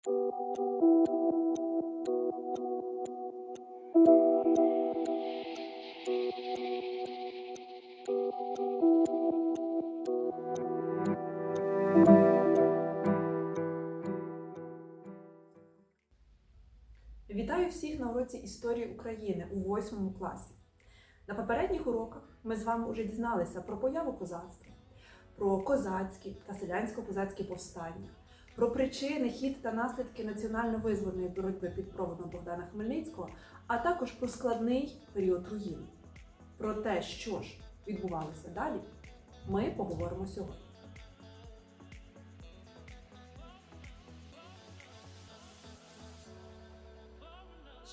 Вітаю всіх на уроці історії України у восьмому класі. На попередніх уроках ми з вами вже дізналися про появу козацтва, про козацькі та селянсько-козацькі повстання, про причини, хід та наслідки національно-визвольної боротьби під проводом Богдана Хмельницького, а також про складний період руїни. Про те, що ж відбувалося далі, ми поговоримо сьогодні.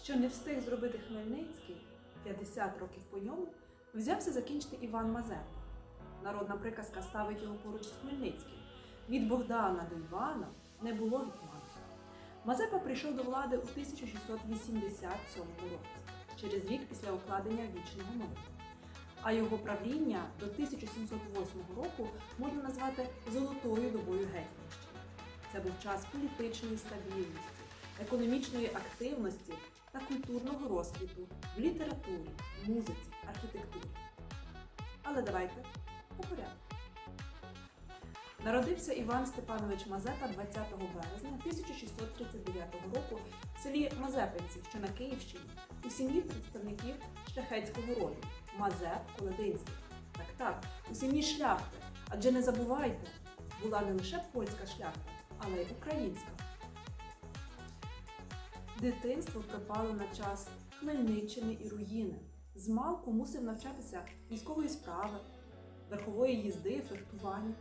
Що не встиг зробити Хмельницький 50 років по ньому, взявся закінчити Іван Мазепа. Народна приказка ставить його поруч з Хмельницьким. Від Богдана до Івана не було гетьмана. Мазепа прийшов до влади у 1687 році, через рік після укладення вічного миру. А його правління до 1708 року можна назвати золотою добою гетьманщини. Це був час політичної стабільності, економічної активності та культурного розквіту в літературі, музиці, архітектурі. Але давайте по порядку. Народився Іван Степанович Мазепа 20 березня 1639 року в селі Мазепинці, що на Київщині, у сім'ї представників шляхетського роду Мазеп Колодинський. Так, так, у сім'ї шляхти. Адже не забувайте, була не лише польська шляхта, але й українська. Дитинство припало на час Хмельниччини і руїни. Змалку мусив навчатися військової справи, верхової їзди, фехтування.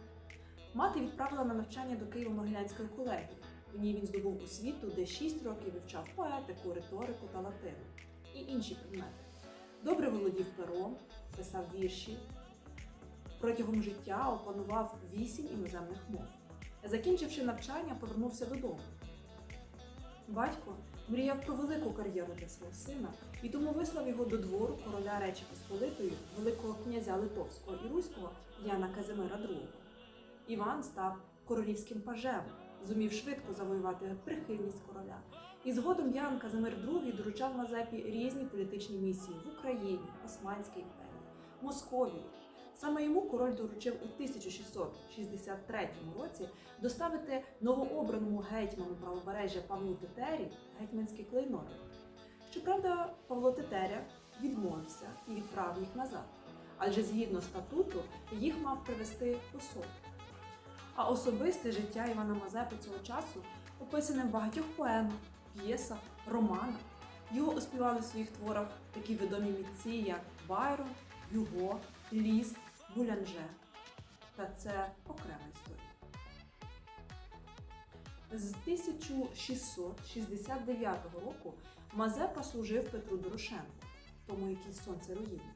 Мати відправила на навчання до Києво-Могилянської колегії. У ній він здобув освіту, де 6 років вивчав поетику, риторику та латину і інші предмети. Добре володів пером, писав вірші. Протягом життя опанував вісім іноземних мов. Закінчивши навчання, повернувся додому. Батько мріяв про велику кар'єру для свого сина і тому вислав його до двору короля Речі Посполитої, Великого князя Литовського і Руського Яна Казимира II. Іван став королівським пажем, зумів швидко завоювати прихильність короля. І згодом Ян Казимир II доручав Мазепі різні політичні місії в Україні, Османській імперії, Московії. Саме йому король доручив у 1663 році доставити новообраному гетьману правобережжя Павлу Тетері гетьманські клейноти. Щоправда, Павло Тетеря відмовився і відправив їх назад, адже згідно статуту їх мав привезти посол. А особисте життя Івана Мазепи цього часу описане в багатьох поемах, п'єсах, романах. Його оспівали в своїх творах такі відомі митці, як Байрон, Юго, Ліст, Булянже. Та це окрема історія. З 1669 року Мазепа служив Петру Дорошенку, тому який сонце руїни,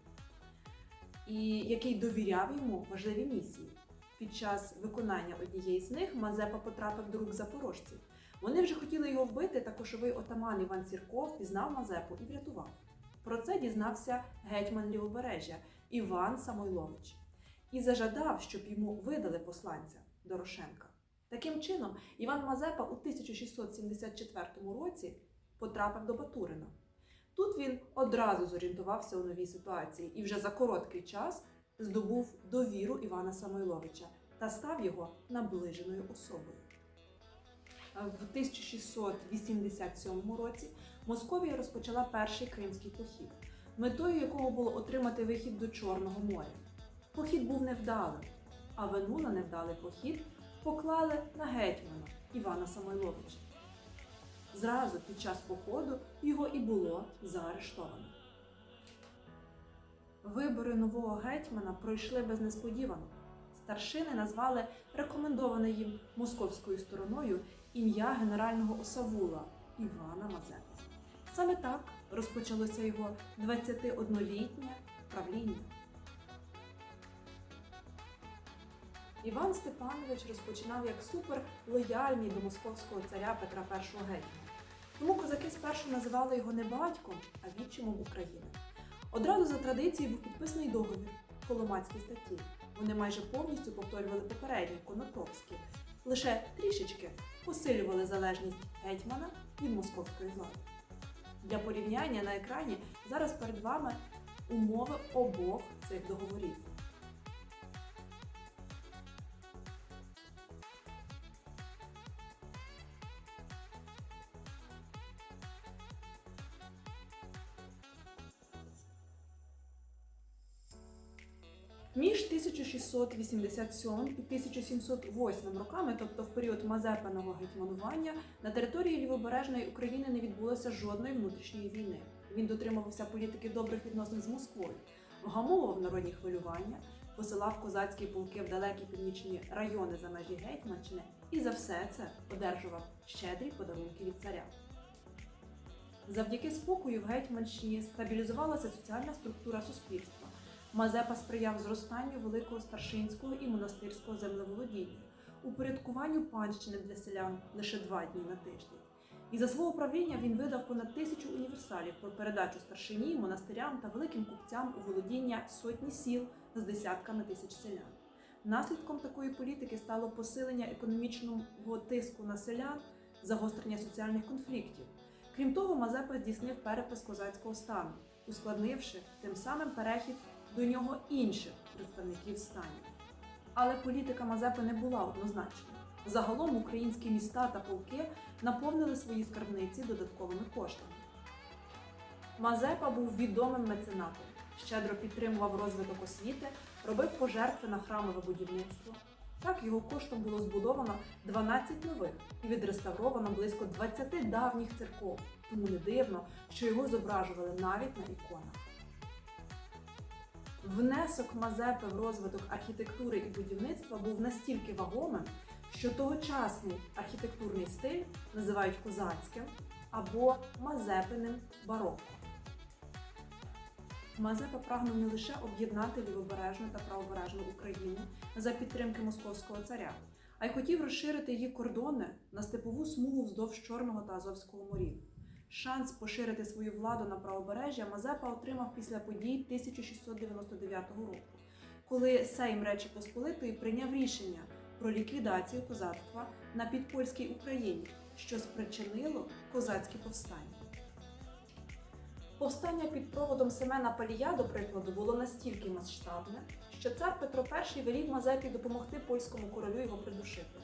і який довіряв йому важливі місії. Під час виконання однієї з них Мазепа потрапив до рук запорожців. Вони вже хотіли його вбити, та кошовий отаман Іван Сірков пізнав Мазепу і врятував. Про це дізнався гетьман Лівобережжя Іван Самойлович і зажадав, щоб йому видали посланця Дорошенка. Таким чином, Іван Мазепа у 1674 році потрапив до Батурина. Тут він одразу зорієнтувався у новій ситуації і вже за короткий час здобув довіру Івана Самойловича та став його наближеною особою. В 1687 році Московія розпочала перший кримський похід, метою якого було отримати вихід до Чорного моря. Похід був невдалим, а вину на невдалий похід поклали на гетьмана Івана Самойловича. Зразу під час походу його і було заарештовано. Вибори нового гетьмана пройшли без несподіванок. Старшини назвали рекомендоване їм московською стороною ім'я генерального осавула Івана Мазепи. Саме так розпочалося його 21-літнє правління. Іван Степанович розпочинав як суперлояльний до московського царя Петра І гетьмана. Тому козаки спершу називали його не батьком, а відчимом України. Одразу за традицією був підписаний договір Коломацькі статті. Вони майже повністю повторювали попередні конотопські, лише трішечки посилювали залежність гетьмана від московської влади. Для порівняння на екрані зараз перед вами умови обох цих договорів. 1687 і 1708 роками, тобто в період Мазепиного гетьманування, на території лівобережної України не відбулося жодної внутрішньої війни. Він дотримувався політики добрих відносин з Москвою, вгамовував народні хвилювання, посилав козацькі полки в далекі північні райони за межі Гетьманщини і за все це одержував щедрі подарунки від царя. Завдяки спокою в Гетьманщині стабілізувалася соціальна структура суспільства. Мазепа сприяв зростанню великого старшинського і монастирського землеволодіння, упорядкуванню панщини для селян лише два дні на тиждень. І за свого правління він видав понад тисячу універсалів про передачу старшині, монастирям та великим купцям у володіння сотні сіл з десятками тисяч селян. Наслідком такої політики стало посилення економічного тиску на селян, загострення соціальних конфліктів. Крім того, Мазепа здійснив перепис козацького стану, ускладнивши тим самим перехід до нього інших представників станів. Але політика Мазепи не була однозначною. Загалом українські міста та полки наповнили свої скарбниці додатковими коштами. Мазепа був відомим меценатом, щедро підтримував розвиток освіти, робив пожертви на храмове будівництво. Так його коштом було збудовано 12 нових і відреставровано близько 20 давніх церков, тому не дивно, що його зображували навіть на іконах. Внесок Мазепи в розвиток архітектури і будівництва був настільки вагомим, що тогочасний архітектурний стиль називають козацьким або мазепиним барокко. Мазепа прагнув не лише об'єднати лівобережну та правобережну Україну за підтримки московського царя, а й хотів розширити її кордони на степову смугу вздовж Чорного та Азовського морів. Шанс поширити свою владу на правобережжя Мазепа отримав після подій 1699 року, коли Сейм Речі Посполитої прийняв рішення про ліквідацію козацтва на підпольській Україні, що спричинило козацькі повстання. Повстання під проводом Семена Палія, до прикладу, було настільки масштабне, що цар Петро І велів Мазепі допомогти польському королю його придушити.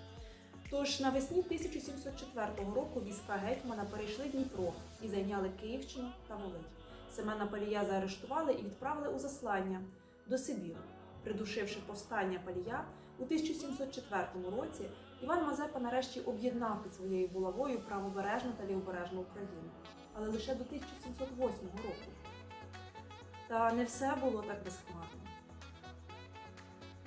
Тож навесні 1704 року війська гетьмана перейшли Дніпро і зайняли Київщину та Волинь. Семена Палія заарештували і відправили у заслання до Сибіру. Придушивши повстання Палія, у 1704 році Іван Мазепа нарешті об'єднав під своєю булавою правобережну та лівобережну Україну, але лише до 1708 року. Та не все було так безхмарно.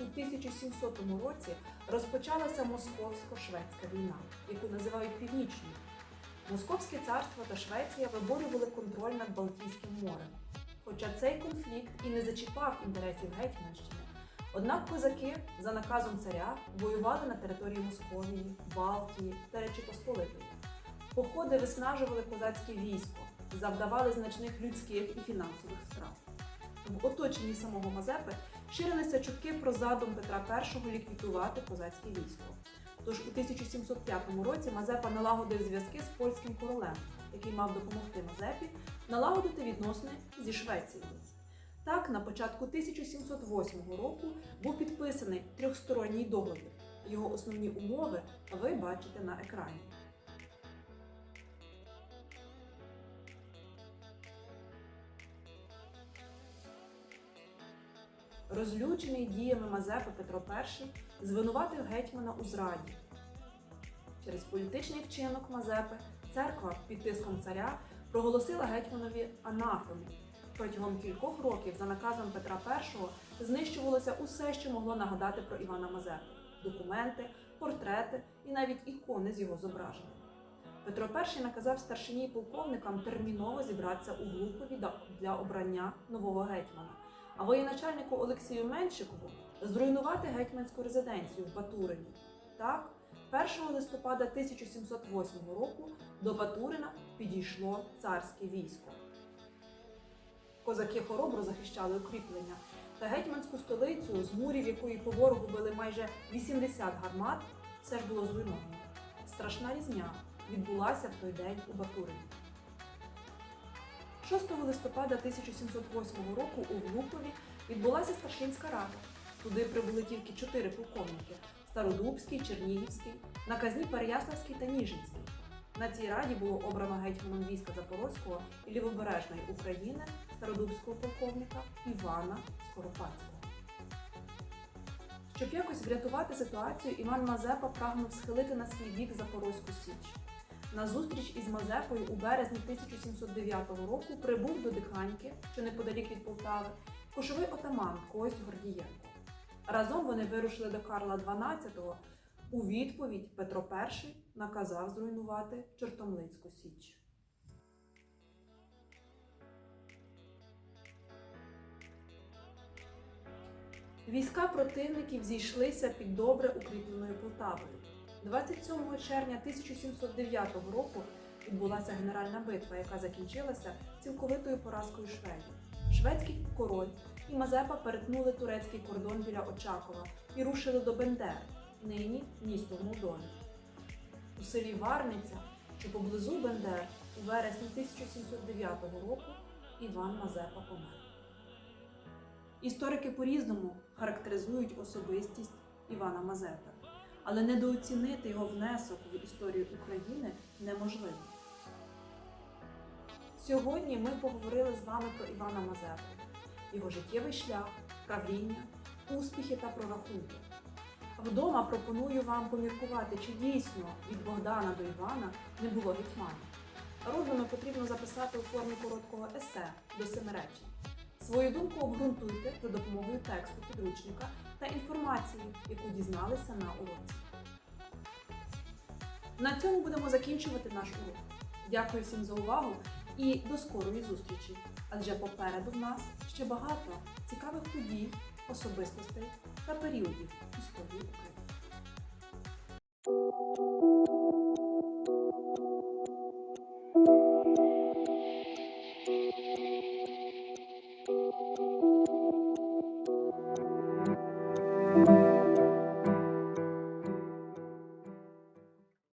У 1700 році розпочалася московсько-шведська війна, яку називають Північною. Московське царство та Швеція виборювали контроль над Балтійським морем. Хоча цей конфлікт і не зачіпав інтересів Гетьманщини, однак козаки за наказом царя воювали на території Московії, Балтії та Речі Посполитої. Походи виснажували козацьке військо, завдавали значних людських і фінансових втрат. В оточенні самого Мазепи ширилися чутки про задум Петра І ліквідувати козацьке військо. Тож у 1705 році Мазепа налагодив зв'язки з польським королем, який мав допомогти Мазепі налагодити відносини зі Швецією. Так, на початку 1708 року був підписаний трьохсторонній договір. Його основні умови ви бачите на екрані. Розлючений діями Мазепи Петро І звинуватив гетьмана у зраді. Через політичний вчинок Мазепи церква під тиском царя проголосила гетьманові анафему. Протягом кількох років за наказом Петра І знищувалося усе, що могло нагадати про Івана Мазепу: документи, портрети і навіть ікони з його зображенням. Петро І наказав старшині й полковникам терміново зібратися у Глухові для обрання нового гетьмана а воєначальнику Олексію Меншикову зруйнувати гетьманську резиденцію в Батурині. Так, 1 листопада 1708 року до Батурина підійшло царське військо. Козаки хоробро захищали укріплення, та гетьманську столицю, з мурів якої по ворогу били майже 80 гармат, все ж було зруйновано. страшна різня відбулася в той день у Батурині. 6 листопада 1708 року у Глупові відбулася старшинська рада. Туди прибули тільки чотири полковники: Стародубський, Чернігівський, наказні Переяславський та Ніжинський. На цій раді було обрано гетьманом війська Запорозького і Лівобережної України стародубського полковника Івана Скоропадського. Щоб якось врятувати ситуацію, Іван Мазепа прагнув схилити на свій бік Запорозьку Січ. На зустріч із Мазепою у березні 1709 року прибув до Диканьки, що неподалік від Полтави, кошовий отаман Кость Гордієнко. Разом вони вирушили до Карла XII. У відповідь Петро І наказав зруйнувати Чортомлицьку Січ. Війська противників зійшлися під добре укріпленою Полтавою. 27 червня 1709 року відбулася генеральна битва, яка закінчилася цілковитою поразкою шведів. Шведський король і Мазепа перетнули турецький кордон біля Очакова і рушили до Бендери, нині місто в. У селі Варниця, що поблизу Бендер, у вересні 1709 року Іван Мазепа помер. Історики по-різному характеризують особистість Івана Мазепи, але недооцінити його внесок в історію України неможливо. Сьогодні ми поговорили з вами про Івана Мазепу, його життєвий шлях, правління, успіхи та прорахунки. Вдома пропоную вам поміркувати, чи дійсно від Богдана до Івана не було гетьмана. Роздуми потрібно записати у формі короткого есе до семи речень. Свою думку обґрунтуйте за допомогою тексту підручника та інформації, яку дізналися на уроці. На цьому будемо закінчувати наш урок. Дякую всім за увагу і до скорої зустрічі! Адже попереду в нас ще багато цікавих подій, особистостей та періодів історії України.